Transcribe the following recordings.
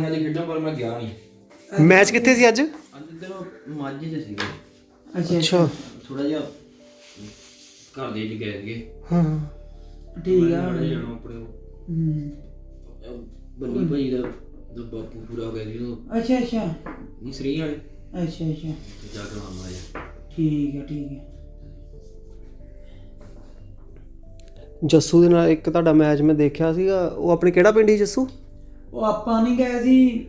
ਸੀ ਅੱਜ ਖੇਡਾਂ ਪਰ ਮੈਂ ਗਿਆ ਨਹੀਂ। ਮੈਚ ਕਿੱਥੇ ਸੀ ਅੱਜ? ਅੱਜ ਇੱਧਰ ਮਾਝੇ ਚ ਸੀਗਾ। ਅੱਛਾ ਅੱਛਾ। ਥੋੜਾ ਜਿਹਾ ਘਰ ਦੇ ਚ ਗਏ ਸੀਗੇ। ਹਾਂ। ਠੀਕ ਆ। ਮੈਂ ਜਾਣਾ ਆਪਣੇ ਉਹ, ਹੂੰ। ਅਹ, ਬੰਨੀ ਭਾਈ ਦਾ ਦਾ ਬਾਪੂ ਪੂਰਾ ਹੋ ਗਿਆ ਸੀ ਉਹ। ਅੱਛਾ ਅੱਛਾ। ਨਹੀਂ ਸਰੀ ਵਾਲੇ। ਅੱਛਾ ਅੱਛਾ। ਤੇ ਜਾ ਕੇ ਆਉਂਦਾ ਜਾ ਠੀਕ ਹੈ ਠੀਕ ਹੈ ਜੱਸੂ ਦੇ ਨਾਲ ਇੱਕ ਤੁਹਾਡਾ ਮੈਚ ਮੈਂ ਦੇਖਿਆ ਸੀਗਾ। ਉਹ ਆਪਣੇ ਕਿਹੜਾ ਪਿੰਡ ਸੀ ਜੱਸੂ? ਉਹ ਆਪਾਂ ਨਹੀਂ ਗਏ ਸੀ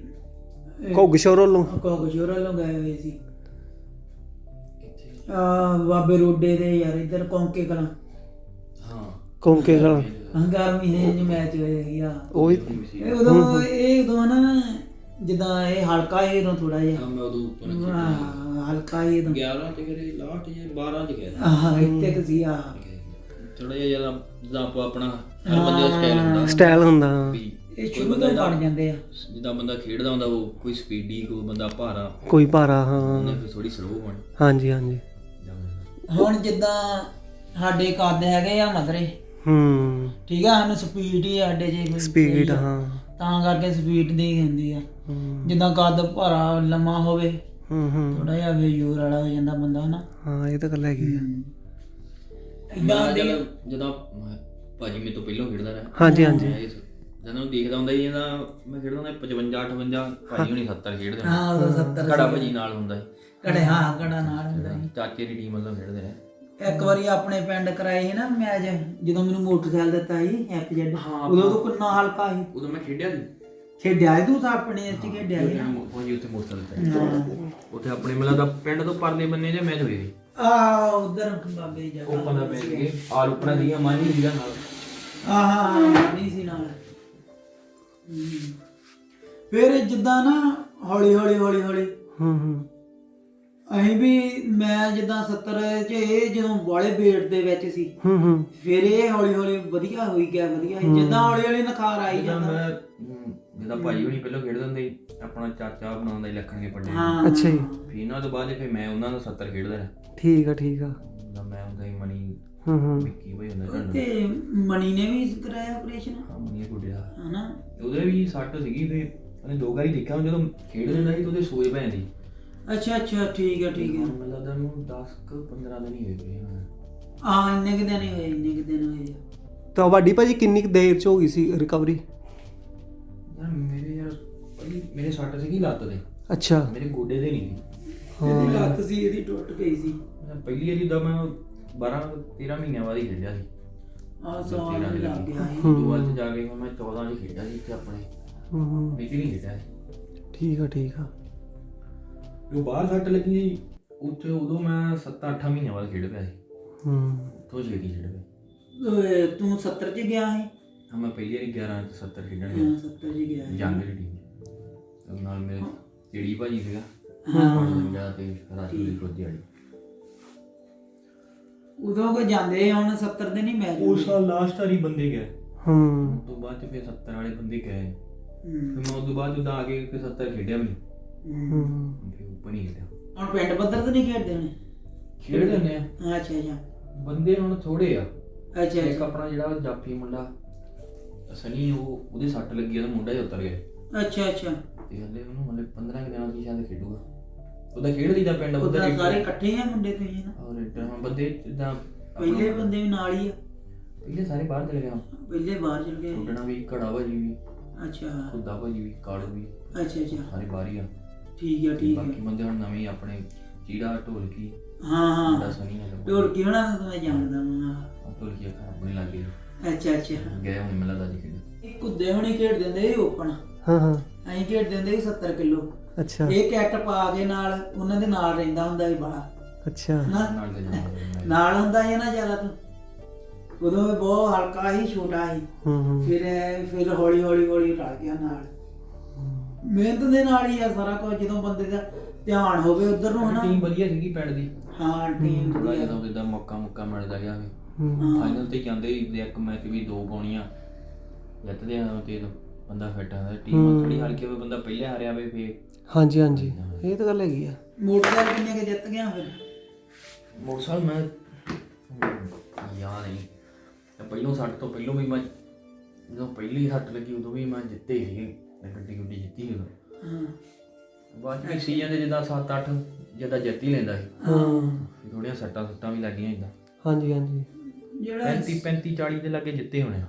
ਘੁੱਗਸ਼ੋਰ ਵੱਲੋਂ? ਕੋਗਸ਼ੋਰ ਵੱਲੋਂ ਗਏ ਹੋਏ ਸੀ। ਆ ਬਾਬੇ ਰੋਡੇ ਦੇ ਯਾਰ ਇੱਧਰ ਕੌਂਕੇ ਕਲਾਂ। ਹਾਂ। ਘੁੰਮ ਕੇ ਗਲ ਹੰਗਾਰਮੀ ਹੈ ਜੀ ਮੈਚ ਹੋਇਆ ਸੀਗਾ ਉਹੀ ਇਹ ਉਦੋਂ ਇਹ ਉਦੋਂ ਨਾ ਜਿੱਦਾਂ ਇਹ ਹਲਕਾ ਹੀ ਉਦੋਂ ਥੋੜਾ ਜਿਹਾ। ਹਾਂ ਮੈਂ ਉਦੋਂ ਉੱਪਰ ਹਾਂ, ਹਲਕਾ ਹੀ ਉਦੋਂ। 11 ਚ ਕਰੇ ਲਾਸਟ ਜੇ 12 ਚ ਗਿਆ ਆਹ ਇੱਥੇ ਕੁ ਸੀ ਆ ਥੋੜਾ ਜਿਹਾ ਜ਼ਿਆਦਾ ਜਿੱਦਾਂ ਆਪਣਾ ਹਰ ਬੰਦੇ ਦਾ ਸਟਾਈਲ ਹੁੰਦਾ। ਸਟਾਈਲ ਹੁੰਦਾ ਇਹ ਸ਼ੁਰੂ ਤੋਂ ਬਣ ਜਾਂਦੇ ਆ। ਜਿੱਦਾਂ ਬੰਦਾ ਖੇਡਦਾ ਹੁੰਦਾ ਉਹ ਕੋਈ ਸਪੀਡੀ ਕੋਈ ਬੰਦਾ ਭਾਰਾ। ਕੋਈ ਭਾਰਾ ਹਾਂ। ਉਹਨੇ ਫਿਰ ਥੋੜੀ ਸਲੋ ਬਣ ਹਾਂਜੀ ਹਾਂਜੀ। ਹੁਣ ਜਿੱਦਾਂ ਸਾਡੇ ਕੱਦ ਹੈਗੇ ਆ ਮਸਰੇ ਹੂੰ। ਠੀਕ ਆ ਸਾਨੂੰ ਸਪੀਡ ਹੀ ਸਾਡੇ ਜੇ ਸਪੀਡ ਹਾਂ। ਤਾਂ ਕਰਕੇ ਸਪੀਡ ਦੀ ਹੁੰਦੀ ਆ। ਹੂੰ। ਜਿੱਦਾਂ ਕੱਦ ਭਾਰਾ ਲੰਮਾ ਹੋਵੇ ਹੂੰ ਹੂੰ। ਥੋੜਾ ਜਿਹਾ ਵੀ ਜ਼ੋਰ ਵਾਲਾ ਹੋ ਜਾਂਦਾ ਬੰਦਾ ਹਨਾ। ਹਾਂ ਇਹ ਤਾਂ ਗੱਲ ਹੈਗੀ ਆ। ਇਦਾਂ ਜਦੋਂ ਭਾਜੀ ਮੇਰੇ ਤੋਂ ਪਹਿਲਾਂ ਖੇਡਦਾ ਰਿਹਾ ਹਾਂਜੀ ਹਾਂਜੀ। ਮੈਂ ਜਦੋਂ ਦੇਖਦਾ ਹੁੰਦਾ ਸੀ ਇਹਦਾ ਮੈਂ ਖੇਡਦਾ ਹੁੰਦਾ 55 58 ਭਾਜੀ ਹੁਣੀ 70 ਖੇਡਦੇ ਹਾਂ ਉਦੋਂ 70 ਘੜਾ ਭਾਜੀ ਨਾਲ ਹੁੰਦਾ ਸੀ। ਕੜੇ ਹਾਂ ਕੜਾ ਨਾਲ ਹੁੰਦਾ ਸੀ। ਚਾਚੇ ਦੀ ਟੀਮ ਵੱਲੋਂ ਖੇਡਦੇ ਨੇ। ਇੱਕ ਵਾਰੀ ਆਪਣੇ ਪਿੰਡ ਕਰਾਏ ਸੀ ਨਾ ਮੈਚ ਜਦੋਂ ਮੈਨੂੰ ਮੋਟਰਸਾਈਕਲ ਦਿੱਤਾ ਸੀ ਐਫਜੈਡ ਉਦੋਂ ਤੋਂ ਕਿੰਨਾ ਹਲਕਾ ਸੀ। ਉਦੋਂ ਮੈਂ ਖੇਡਿਆ ਸੀ। ਖੇਡਿਆ ਸੀ ਤੂੰ ਤਾਂ ਆਪਣੇ ਇੱਥੇ ਖੇਡਿਆ ਸੀ। ਨਾ ਭਾਜੀ ਉੱਥੇ ਮੋਟਰਸਾਈਕਲ ਤੇ। ਉੱਥੇ ਆਪਣੇ ਮਿਲਾ ਦਾ ਪਿੰਡ ਤੋਂ ਪਰਲੇ ਬੰਨੇ ਜੇ ਮੈਚ ਹੋਏ ਸੀ। ਆ ਉਧਰ ਬਾਬੇ ਜੀ ਉਹ ਬੰਦਾ ਪੈ ਗਏ ਆਲ ਉੱਪਰ ਦੀ ਮਾਨੀ ਸੀਗਾ ਨਾਲ। ਆਹ ਨਹੀਂ ਸੀ ਨਾਲ। ਫਿਰ ਜਿੱਦਾਂ ਨਾ ਹੌਲੀ ਹੌਲੀ ਹੌਲੀ ਹੌਲੀ ਹੂੰ ਹੂੰ। ਅਸੀਂ ਵੀ ਮੈਂ ਜਿੱਦਾਂ 70 ਚ ਇਹ ਜਦੋਂ ਵਾਲੇ ਬੇਟ ਦੇ ਵਿੱਚ ਸੀ ਹੂੰ ਹੂੰ। ਫਿਰ ਇਹ ਹੌਲੀ ਹੌਲੀ ਵਧੀਆ ਹੋਈ ਗਿਆ ਵਧੀਆ। ਜਿੱਦਾਂ ਹੌਲੀ ਹੌਲੀ ਨਖਾਰ ਆਈ ਜਿੱਦਾਂ ਜਾਂਦਾ। ਮੈਂ ਹਮ, ਜਿੱਦਾਂ ਭਾਜੀ ਹੁਣੀ ਪਹਿਲਾਂ ਖੇਡਦੇ ਹੁੰਦੇ ਸੀ ਆਪਣਾ ਚਾਚਾ ਬਣਾਉਂਦਾ ਸੀ ਲੱਖਣਗੇ ਪੱਡੇ। ਹਾਂ। ਅੱਛਾ ਜੀ। ਫਿਰ ਇਹਨਾਂ ਤੋਂ ਬਾਅਦ ਫਿਰ ਮੈਂ ਉਹਨਾਂ ਦਾ 70 ਖੇਡਦਾ ਰਿਹਾ। ਠੀਕ ਆ ਠੀਕ ਆ। ਜਿੱਦਾਂ ਮੈਂ ਹੁੰਦਾ ਸੀ ਮਣੀ ਹੂੰ ਹੂੰ। ਵਿੱਕੀ ਭਾਈ ਹੁੰਦਾ ਤੇ ਮਣੀ ਨੇ ਵੀ ਕਰਾਇਆ ਆਪਰੇਸ਼ਨ ਹਾਂ ਮਣੀ ਗੁੱਡਿਆ ਹਨਾ? ਉਹਦੇ ਵੀ ਸੱਟ ਸੀਗੀ ਫਿਰ ਉਹਨੇ ਦੋ ਵਾਰੀ ਦੇਖਿਆ ਜਦੋਂ ਖੇਡ ਲੈਂਦਾ ਸੀ ਤਾਂ ਉਹਦੇ ਸੋਜ ਪੈਂਦੀ ਅੱਛਾ ਅੱਛਾ ਠੀਕ ਹੈ ਠੀਕ ਹੈ ਮੈਨੂੰ ਲੱਗਦਾ ਨੂੰ 10 ਕੁ 15 ਦਿਨ ਹੀ ਹੋਏ ਪਏ ਹਾਂ ਆ ਇੰਨੇ ਕਿ ਦਿਨ ਹੀ ਹੋਏ ਇੰਨੇ ਕਿ ਦਿਨ ਹੋਏ ਤਾਂ ਵੱਡੀ ਭਾਜੀ ਕਿੰਨੀ ਕੁ ਦੇਰ ਚ ਹੋ ਗਈ ਸੀ ਰਿਕਵਰੀ ਯਾਰ ਮੇਰੇ ਯਾਰ ਪਹਿਲੀ ਮੇਰੇ ਸੱਟ ਸੀਗੀ ਲੱਤ ਤੇ। ਅੱਛਾ। ਮੇਰੇ ਗੋਡੇ ਤੇ ਨਹੀਂ ਸੀ। ਇਹਦੀ ਲੱਤ ਸੀ ਇਹਦੀ ਟੁੱਟ ਗਈ ਸੀ। ਮੈਂ ਪਹਿਲੀ ਵਾਰੀ ਦਾ ਮੈਂ 12 13 ਮਹੀਨਿਆਂ ਬਾਅਦ ਹੀ ਖੇਡਿਆ ਸੀ। ਆ ਸਾਲ ਵੀ ਲੱਗ ਗਿਆ ਸੀ। ਬਾਅਦ 'ਚ ਜਾ ਕੇ ਮੈਂ 14 ਚ ਖੇਡਿਆ ਸੀ ਇੱਥੇ ਆਪਣੇ। ਹੂੰ ਹੂੰ। ਵਿੱਚ ਨਹੀਂ ਖੇਡਿਆ ਸੀ। ਠੀਕ ਆ ਠੀਕ ਆ। ਉਹ ਬਾਹਰ ਸੱਟ ਲੱਗੀ ਸੀ ਉੱਥੇ ਉਦੋਂ ਮੈਂ 7-8 ਮਹੀਨਿਆਂ ਬਾਅਦ ਖੇਡ ਪਿਆ ਸੀ। ਹੂੰ। ਤੋਂ ਛੇਤੀ ਖੇਡ ਪਿਆ। ਓਏ ਤੂੰ 70 ਚ ਗਿਆ ਸੀ? ਹਾਂ ਮੈਂ ਪਹਿਲੀ ਵਾਰੀ 11 ਚ 70 ਖੇਡਣ ਹਾਂ ਗਿਆ। 70 ਚ ਗਿਆ ਸੀ। ਜੰਗ ਦੀ ਟੀਮ ਨਾਲ ਮੇਰੇ ਜਿਹੜੀ ਭਾਜੀ ਸੀਗਾ ਹਾਂ। ਹਾਂ ਤੇ ਰਾਜੀ ਦੀ ਕੋਦੀ ਵਾਲੀ। ਉਦੋਂ ਕੋ ਜਾਂਦੇ ਹੁਣ 70 ਦੇ ਨਹੀਂ ਮੈਚ ਉਸ ਸਾਲ ਲਾਸਟ ਵਾਰੀ ਬੰਦੇ ਗਏ। ਹੂੰ। ਤੋਂ ਬਾਅਦ ਚ ਫਿਰ 70 ਵਾਲੇ ਬੰਦੇ ਗਏ। ਹੂੰ, ਫਿਰ ਮੈਂ ਉਸ ਤੋਂ ਬਾਅਦ ਜਦੋਂ ਆ ਕੇ ਫਿਰ 70 ਖੇਡਿਆ ਵੀ ਹੂੰ। ਫਿਰ ਉੱਪਰ ਨਹੀਂ ਖੇਡਿਆ। ਹੁਣ ਪਿੰਡ ਪੱਧਰ ਤੇ ਨਹੀਂ ਖੇਡਦੇ ਹੁਣ? ਖੇਡ ਲੈਂਦੇ ਆ। ਅੱਛਾ ਅੱਛਾ। ਬੰਦੇ ਹੁਣ ਥੋੜੇ ਆ। ਅੱਛਾ ਇੱਕ ਆਪਣਾ ਜਿਹੜਾ ਜਾਫੀ ਮੁੰਡਾ ਸਨੀ ਉਹ ਉਹਦੇ ਸੱਟ ਲੱਗੀ ਆ ਤਾਂ ਮੁੰਡਾ ਹੀ ਉਤਰ ਗਿਆ। ਅੱਛਾ ਅੱਛਾ। ਤੇ ਹਲੇ ਉਹਨੂੰ ਹਲੇ 15 ਕੁ ਦਿਨਾਂ ਦੀ ਸ਼ਾਇਦ ਖੇਡੂਗਾ। ਉਹਦਾ ਖੇਡ ਲਈਦਾ ਪਿੰਡ ਉਦਾਂ ਉਹਦਾ ਸਾਰੇ ਇਕੱਠੇ ਆ ਮੁੰਡੇ ਤੁਸੀਂ ਨਾ। ਔਰ ਇੱਧਰ ਹੁਣ ਬੰਦੇ ਜਿੱਦਾਂ ਪਹਿਲੇ ਬੰਦੇ ਵੀ ਨਾਲ ਹੀ ਆ। ਪਹਿਲੇ ਸਾਰੇ ਬਾਹਰ ਚਲੇ ਗਏ ਪਹਿਲੇ ਬਾਹਰ ਚਲ ਗਏ। ਛੋਟਣਾ ਵੀ ਘੜਾ ਭਾਜੀ ਵੀ ਅੱਛਾ। ਖੁੱਦਾ ਭਾਜੀ ਵੀ ਕਾਲੂ ਵੀ। ਅੱਛਾ ਅੱਛਾ। ਸਾਰੇ ਬਾਹਰ ਹੀ ਆ। ਠੀਕ ਆ ਠੀਕ ਆ। ਬਾਕੀ ਬੰਦੇ ਹੁਣ ਨਵੇਂ ਹੀ ਆਪਣੇ ਚੀੜਾ ਢੋਲਕੀ। ਹਾਂ ਮੁੰਡਾ ਹਾਂ ਸਨੀ ਆ ਢੋਲਕੀ ਹੋਣਾ ਤਾਂ ਮੈਂ ਜਾਣਦਾ ਹਾਂ ਢੋਲਕੀ ਆ ਆਪਣੇ ਲੱਗੇ ਅੱਛਾ ਅੱਛਾ। ਗਏ ਹੁਣ ਮਿਲਦਾ ਦਾ ਜੀ ਖੇਡ ਇਹ ਕੁੱਦੇ ਹੁਣੀ ਖੇਡਦੇ ਹੁੰਦੇ ਸੀ ਓਪਨ ਹਾਂ ਹਾਂ। ਅਸੀਂ ਖੇਡਦੇ ਹੁੰਦੇ ਸੀ 70 ਕਿਲੋ। ਅੱਛਾ। ਇਹ ਕੈਟ ਪਾ ਕੇ ਨਾਲ ਉਹਨਾਂ ਦੇ ਨਾਲ ਰਹਿੰਦਾ ਹੁੰਦਾ ਸੀ ਬੜਾ ਅੱਛਾ। ਨਾ ਨਾਲ ਦੇ ਜਾਣਾ ਨਾਲ ਹੁੰਦਾ ਸੀ ਨਾ ਜ਼ਿਆਦਾ ਤੂੰ। ਉਦੋਂ ਵੀ ਬਹੁਤ ਹਲਕਾ ਸੀ ਛੋਟਾ ਸੀ। ਹੂੰ ਹੂੰ। ਫਿਰ ਇਹ- ਫਿਰ ਹੌਲੀ ਹੌਲੀ ਹੌਲੀ ਰਲ ਗਿਆ ਨਾਲ। ਮਿਹਨਤ ਦੇ ਨਾਲ ਹੀ ਆ ਸਾਰਾ ਕੁਝ ਜਦੋਂ ਬੰਦੇ ਦਾ ਧਿਆਨ ਹੋਵੇ ਉਧਰ ਨੂੰ ਹਨਾ। ਟੀਮ ਵਧੀਆ ਸੀਗੀ ਪਿੰਡ ਦੀ। ਹਾਂ ਟੀਮ ਥੋੜਾ ਜਿਹਾ ਤਾਂ ਜਿੱਦਾਂ ਮੌਕਾ ਮੁੱਕਾ ਮਿਲਦਾ ਗਿਆ ਵੀ। ਹੂੰ। ਫਾਈਨਲ ਤੇ ਜਾਂਦੇ ਹੀ ਇੱਕ ਮੈਚ ਵੀ ਦੋ ਪਾਉਣੀਆਂ ਜਿੱਤਦੇ ਆ ਤੇ ਬੰਦਾ ਫਿੱਟ ਆ ਟੀਮ ਥੋੜੀ ਹਲਕੀ ਹੋਵੇ ਬੰਦਾ ਪਹਿਲੇ ਹਾਰਿਆ ਹੋਵੇ ਫੇ ਹਾਂਜੀ ਹਾਂਜੀ। ਇਹ ਤਾਂ ਗੱਲ ਹੈਗੀ ਆ। ਮੋਟਰਸਾਈਕਲ ਕਿੰਨੇ ਕੇ ਜਿੱਤ ਗਿਆ ਫਿਰ? ਮੋਟਰਸਾਈਕਲ ਮੈਂ ਯਾਦ ਨਹੀਂ। ਤੇ ਪਹਿਲੋਂ ਸੱਟ ਤੋਂ ਪਹਿਲੋਂ ਵੀ ਮੈਂ ਜਦੋਂ ਪਹਿਲੀ ਸੱਟ ਲੱਗੀ ਉਦੋਂ ਵੀ ਮੈਂ ਜਿੱਤੇ ਮੈਂ ਗੱਡੀ ਗੁੱਡੀ ਜਿੱਤੀ ਉਦੋਂ। ਹਾਂ। ਬਾਅਦ ਵਿੱਚ ਸੀਜ਼ਨ ਦੇ ਜਿੱਦਾਂ 7-8 ਜਿੱਦਾਂ ਜਿੱਤ ਹੀ ਲੈਂਦਾ ਸੀ। ਹਾਂ। ਥੋੜੀਆਂ ਸੱਟਾਂ ਸੁੱਟਾਂ ਵੀ ਲੱਗੀਆਂ ਇਦਾਂ ਹਾਂਜੀ ਹਾਂਜੀ। ਜਿਹੜਾ 35 35 40 ਦੇ ਲੱਗੇ ਜਿੱਤੇ ਹੋਣੇ ਆ।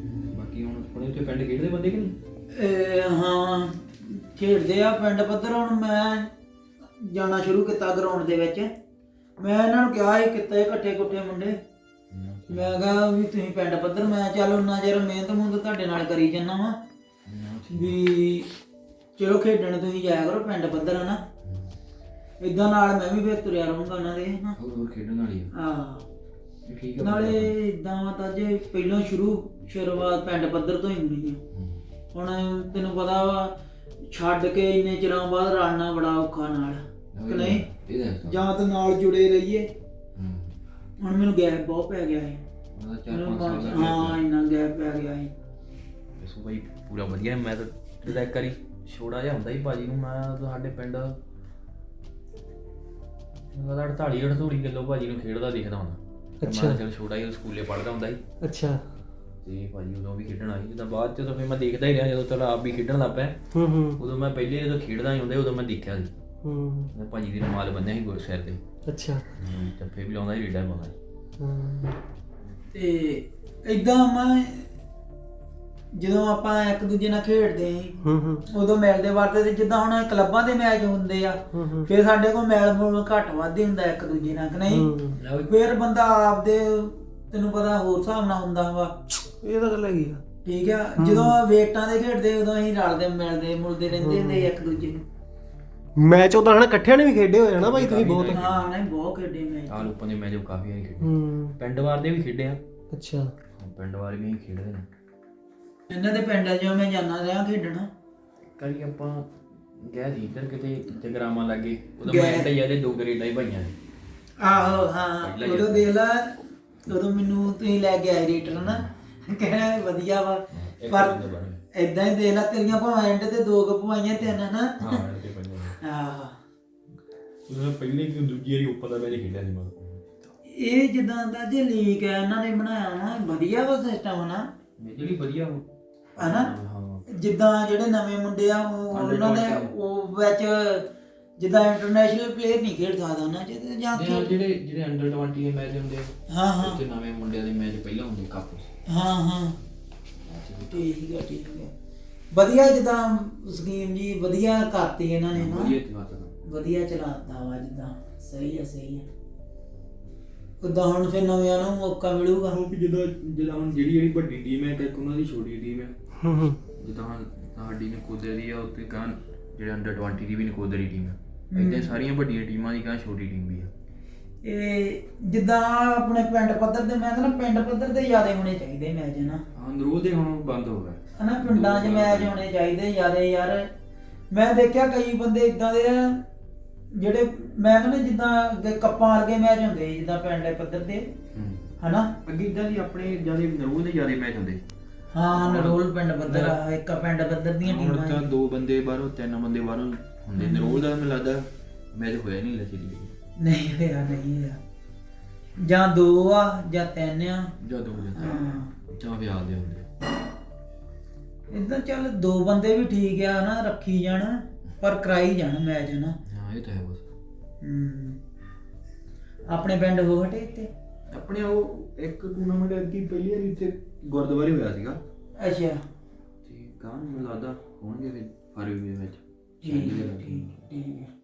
ਬਾਕੀ ਹੁਣ ਹੁਣੇ ਉੱਥੇ ਪਿੰਡ ਖੇਡਦੇ ਬੰਦੇ ਕਿ ਨਹੀਂ? ਇਹ ਹਾਂ ਖੇਡਦੇ ਆ ਪਿੰਡ ਪੱਧਰ। ਹੁਣ ਮੈਂ ਜਾਣਾ ਸ਼ੁਰੂ ਕੀਤਾ ਗਰਾਊਂਡ ਦੇ ਵਿੱਚ। ਮੈਂ ਇਹਨਾਂ ਨੂੰ ਕਿਹਾ ਸੀ ਕਿਤੇ ਇਕੱਠੇ ਕੁੱਠੇ ਮੁੰਡੇ। ਮੈਂ ਕਿਹਾ ਵੀ ਤੁਸੀਂ ਪਿੰਡ ਪੱਧਰ। ਮੈਂ ਚੱਲ ਉਹਨਾਂ ਚਿਰ ਮਿਹਨਤ ਮੁੰਦ ਤੁਹਾਡੇ ਨਾਲ ਕਰੀ ਜੰਨਾ ਵਾ। ਵੀ ਚਲੋ ਖੇਡਣ ਤੁਸੀਂ ਜਾਇਆ ਕਰੋ ਪਿੰਡ ਪੱਧਰ ਹਨਾ। ਇਦਾਂ ਨਾਲ ਮੈਂ ਵੀ ਫਿਰ ਤੁਰਿਆ ਰਹੂੰਗਾ ਉਹਨਾਂ ਦੇ ਹਨਾ। ਹੋਰ ਹੋਰ ਖੇਡਣ ਵਾਲੀ ਆ। ਆ ਠੀਕ ਆ ਨਾਲੇ ਇਦਾਂ ਤਾਂ ਜੇ ਪਹਿਲਾਂ ਸ਼ੁਰੂ ਸ਼ੁਰੂਆਤ ਪਿੰਡ ਪੱਧਰ ਤੋਂ ਹੀ ਹੁੰਦੀ ਹੈ। ਹੁਣ ਤੈਨੂੰ ਪਤਾ ਵਾ ਛੱਡ ਕੇ ਇੰਨੇ ਚਿਰਾਂ ਬਾਅਦ ਰਲਣਾ ਬੜਾ ਔਖਾ ਨਾਲ ਕਿ ਨਹੀਂ? ਜਾਂ ਤਾਂ ਨਾਲ ਜੁੜੇ ਰਹੀਏ। ਹੁਣ ਮੈਨੂੰ ਗੈਪ ਬਹੁਤ ਪੈ ਗਿਆ ਹੈ ਉਹਦਾ ਚਾਰ ਮੈਨੂੰ ਪੰਜ ਸਾਲ ਬਸ- ਦਾ ਹਾਂ ਇੰਨਾ ਗੈਪ ਪੈ ਗਿਆ ਹੈ ਸੋ ਬਾਈ ਪੂਰਾ ਵਧੀਆ ਮੈਂ ਤਾਂ ਜਿਹੜਾ ਇੱਕ ਵਾਰੀ ਛੋੜਾ ਜਿਹਾ ਹੁੰਦਾ ਹੀ ਭਾਜੀ ਨੂੰ ਮੈਂ ਤੁਹਾਡੇ ਪਿੰਡ ਉਹਦਾ 48 48 ਕਿਲੋ ਭਾਜੀ ਨੂੰ ਖੇਡਦਾ ਦੇਖਦਾ ਹੁੰਦਾ। ਅੱਛਾ। ਮੈਂ ਚਲ ਛੋਟਾ ਹੀ ਸਕੂਲੇ ਪੜ੍ਹਦਾ ਹੁੰਦਾ ਸੀ। ਅੱਛਾ। ਤੇ ਭਾਜੀ ਉਦੋਂ ਵੀ ਖੇਡਣ ਆਈ ਜਦੋਂ ਬਾਅਦ ਚ ਤਾਂ ਫਿਰ ਮੈਂ ਦੇਖਦਾ ਹੀ ਰਿਹਾ ਜਦੋਂ ਚਲ ਆਪ ਵੀ ਖੇਡਣ ਲੱਗ ਪਿਆ। ਹੂੰ ਹੂੰ। ਉਦੋਂ ਮੈਂ ਪਹਿਲੇ ਜਦੋਂ ਖੇਡਦਾ ਹੀ ਹੁੰਦਾ ਸੀ, ਉਦੋਂ ਮੈਂ ਦੇਖਿਆ ਸੀ। ਹੂੰ। ਮੈਂ ਭਾਜੀ ਦੀ ਰਮਾਲ ਬੰਨਿਆ ਸੀ ਗੁਰ ਸਿਰ ਤੇ। ਅੱਛਾ। ਤੇ ਫਿਰ ਵੀ ਲਾਉਂਦਾ ਸੀ ਰੀਡਾ ਪਾਉਂਦਾ ਸੀ ਹਾਂ। ਤੇ ਇਦਾਂ ਮੈਂ ਜਦੋਂ ਆਪਾਂ ਇੱਕ ਦੂਜੇ ਨਾਲ ਖੇਡਦੇ ਸੀ ਹੂੰ ਹੂੰ। ਉਦੋਂ ਮਿਲਦੇ ਵਰਤੇ ਤੇ ਜਿੱਦਾਂ ਹੁਣ ਕਲੱਬਾਂ ਦੇ ਮੈਚ ਹੁੰਦੇ ਆ ਹੂੰ ਹੂੰ। ਫਿਰ ਸਾਡੇ ਕੋਲ ਮੈਲ ਮੂਲ ਘੱਟ ਵੱਧ ਹੀ ਹੁੰਦਾ ਇੱਕ ਦੂਜੇ ਨਾਲ ਕਿ ਨਹੀਂ? ਹੂੰ। ਫਿਰ ਬੰਦਾ ਆਪਦੇ ਤੈਨੂੰ ਪਤਾ ਹੋਰ ਹਿਸਾਬ ਨਾਲ ਹੁੰਦਾ ਵਾ। ਇਹ ਤਾਂ ਗੱਲ ਹੈਗੀ ਆ। ਠੀਕ ਆ? ਜਦੋਂ ਵੇਟਾਂ ਦੇ ਖੇਡਦੇ ਉਦੋਂ ਅਸੀਂ ਰਲਦੇ ਮਿਲਦੇ ਮੁਲਦੇ ਰਹਿੰਦੇ ਹੁੰਦੇ ਸੀ ਇੱਕ ਦੂਜੇ ਨੂੰ। ਮੈਚ ਉਦਾਂ ਹਨਾ ਇਕੱਠਿਆਂ ਨੇ ਵੀ ਖੇਡੇ ਹੋਏ ਹਨਾ ਭਾਈ ਤੁਸੀਂ ਬਹੁਤ। ਹਾਂ ਨਹੀਂ ਬਹੁਤ ਖੇਡੇ ਮੈਚ। ਆਲ ਉੱਪਰ ਦੇ ਮੈਚ ਕਾਫੀ ਵਾਰੀ ਖੇਡੇ। ਹੂੰ। ਪਿੰਡ ਵਾਰ ਦੇ ਵੀ ਖੇਡੇ ਆ। ਅੱਛਾ। ਪਿੰਡ ਵਾਰ ਵੀ ਅਸੀਂ ਖੇਡਦੇ ਨੇ ਇਹਨਾਂ ਦੇ ਪਿੰਡਾਂ 'ਚੋਂ ਮੈਂ ਜਾਣਾ ਰਿਹਾ ਖੇਡਣ। ਕਰੀ ਆਪਾਂ ਗਏ ਸੀ ਇੱਧਰ ਕਿਤੇ ਜਗਰਾਮਾ ਲੱਗੇ। ਉਦੋਂ ਗਏ। ਮੈਂ ਤਾਂ ਯਾਦੇ ਦੋ ਗਰੇਡਾਂ ਹੀ ਪਾਈਆਂ ਸੀ। ਆਹੋ ਹਾਂ ਪਹਿਲਾਂ ਉਦੋਂ ਦੇਖ ਲਾ ਉਦੋਂ ਮੈਨੂੰ ਤੁਸੀਂ ਲੈ ਕੇ ਆਏ ਰੀਟਰ ਨਾ। ਕਹਿਣਾ ਵਧੀਆ ਵਾ। ਇੱਕ ਪਰ ਬੰਦਾ ਬਣ ਗਿਆ। ਇਦਾਂ ਹੀ ਦੇਖ ਲਾ ਤੇਰੀਆਂ ਭਾਵੇਂ ਐਂਡ ਤੇ ਦੋ ਕੁ ਪਵਾਈਆਂ ਤਿੰਨ ਨਾ ਹਾਂ ਤੇ ਪੰਜਾਂ ਆਹ। ਪਹਿਲੇ ਕਿ ਦੂਜੀ ਵਾਰੀ ਉੱਪਰ ਦਾ ਮੈਚ ਖੇਡਿਆ ਸੀ ਮੈਂ। ਇਹ ਜਿੱਦਾਂ ਦਾ ਜੇ ਲੀਕ ਹੈ ਇਹਨਾਂ ਨੇ ਬਣਾਇਆ ਨਾ ਵਧੀਆ ਵਾ ਸਿਸਟਮ ਨਾ ਜਿਹੜੀ ਵਧੀਆ ਉਹ ਹਨਾ? ਜਿੱਦਾਂ ਜਿਹੜੇ ਨਵੇਂ ਮੁੰਡੇ ਆ ਉਹ ਉਹਨਾਂ ਦੇ। ਉਹ ਵਿੱਚ ਜਿੱਦਾਂ ਇੰਟਰਨੈਸ਼ਨਲ ਪਲੇਅਰ ਨਹੀਂ ਖੇਡ ਸਕਦਾ ਚ ਤੇ ਜਾਂ ਤੇ ਜਿਹੜੇ ਜਿਹੜੇ ਅੰਡਰ 20 ਦੇ ਮੈਚ ਹੁੰਦੇ ਹਾਂ ਹਾਂ। ਉੱਥੇ ਨਵੇਂ ਮੁੰਡਿਆਂ ਦੇ ਮੈਚ ਪਹਿਲਾਂ ਹੁੰਦੇ ਕੱਪ ਹਾਂ ਹਾਂ। ਠੀਕ ਹੈ ਠੀਕ ਹੈ ਵਧੀਆ ਜਿੱਦਾਂ ਸਕੀਮ ਜੀ ਵਧੀਆ ਕਰਤੀ ਇਹਨਾਂ ਨੇ ਨਾ ਵਧੀਆ ਚਲਾਤਾ ਵਧੀਆ ਚਲਾਤਾ ਵਾ ਜਿੱਦਾਂ। ਸਹੀ ਹੈ ਸਹੀ ਹੈ ਉਦਾਂ ਹੁਣ ਫਿਰ ਨਵਿਆਂ ਨੂੰ ਮੌਕਾ ਮਿਲੂਗਾ। ਕਿ ਜਿੱਦਾਂ ਜਿੱਦਾਂ ਹੁਣ ਜਿਹੜੀ ਜਿਹੜੀ ਵੱਡੀ ਟੀਮ ਹੈ ਇੱਕ ਉਹਨਾਂ ਦੀ ਛੋਟੀ ਟੀਮ ਹੈ ਹੂੰ ਹੂੰ। ਜਿੱਦਾਂ ਹੁਣ ਸਾਡੀ ਨਕੋਦਰ ਦੀ ਆ ਉੱਤੇ ਕਾਂ ਜਿਹੜੇ ਅੰਡਰ 20 ਦੀ ਵੀ ਨਕੋਦਰ ਦੀ ਟੀਮ ਹੈ। ਇਦਾਂ ਸਾਰੀਆਂ ਵੱਡੀਆਂ ਟੀਮਾਂ ਦੀ ਕਾਂ ਛੋਟੀ ਟੀਮ ਵੀ ਆ। ਇਹ ਜਿੱਦਾਂ ਆਪਣੇ ਪਿੰਡ ਪੱਧਰ ਦੇ ਮੈਂ ਕਹਿੰਦਾ ਪਿੰਡ ਪੱਧਰ ਤੇ ਜ਼ਿਆਦਾ ਹੋਣੇ ਚਾਹੀਦੇ ਮੈਚ ਨਾ ਹਾਂ ਅੰਦਰੋਂ ਦੇ ਹੁਣ ਬੰਦ ਹੋ ਗਏ। ਹਨਾ ਪਿੰਡਾਂ 'ਚ ਮੈਚ ਹੋਣੇ ਚਾਹੀਦੇ ਜ਼ਿਆਦਾ ਯਾਰ। ਮੈਂ ਦੇਖਿਆ ਕਈ ਬੰਦੇ ਇਦਾਂ ਦੇ ਆ ਜਿਹੜੇ ਮੈਂ ਕਹਿੰਦਾ ਜਿੱਦਾਂ ਅੱਗੇ ਕੱਪਾਂ ਵਰਗੇ ਮੈਚ ਹੁੰਦੇ ਜਿੱਦਾਂ ਪਿੰਡ ਪੱਧਰ ਦੇ ਹੂੰ। ਹਨਾ? ਅੱਗੇ ਇਦਾਂ ਦੀ ਆਪਣੇ ਜ਼ਿਆਦਾ ਨਰੋਲ ਦੇ ਜ਼ਿਆਦਾ ਮੈਚ ਹੁੰਦੇ ਹਾਂ ਨਰੋਲ ਪਿੰਡ ਪੱਧਰ ਆ ਇੱਕ ਪਿੰਡ ਪੱਧਰ ਦੀਆਂ ਹੁਣ ਟੀਮਾਂ ਤਾਂ। ਦੋ ਬੰਦੇ ਬਾਹਰੋਂ ਤਿੰਨ ਬੰਦੇ ਬਾਹਰੋਂ ਹੁੰਦੇ ਨਰੋਲ ਦਾ ਮੈਨੂੰ ਲੱਗਦਾ ਮੈਚ ਹੋਇਆ ਨਹੀਂ ਦੀ ਨਹੀਂ ਹੋਇਆ ਨਹੀਂ ਹੋਇਆ। ਜਾਂ ਦੋ ਆ ਜਾਂ ਤਿੰਨ ਆ। ਜਾਂ ਦੋ ਜਣੇ ਹਾਂ। ਜਾਂ ਵਿਆਹ ਦੇ ਹੁੰਦੇ। ਇਦਾਂ ਚੱਲ ਦੋ ਬੰਦੇ ਵੀ ਠੀਕ ਆ ਨਾ ਰੱਖੀ ਜਾਣ ਪਰ ਕਰਾਈ ਜਾਣ ਮੈਚ ਨਾ। ਹਾਂ ਇਹ ਤਾਂ ਹੈ ਬਸ। ਹਮ। ਆਪਣੇ ਪਿੰਡ ਹੋ ਹਟੇ ਇੱਥੇ? ਆਪਣੇ ਉਹ ਇੱਕ ਟੂਰਨਾਮੈਂਟ ਅੱਗੇ ਪਹਿਲੀ ਵਾਰੀ ਇੱਥੇ ਗੁਰਦੁਆਰੇ ਹੋਇਆ ਸੀਗਾ। ਅੱਛਾ। ਤੇ ਕਾਂ ਮੈਨੂੰ ਲੱਗਦਾ ਹੋਣਗੇ ਫਿਰ ਫਰਵਰੀ ਦੇ ਵਿੱਚ। ਠੀਕ ਹੈ, ਠੀਕ ਠੀਕ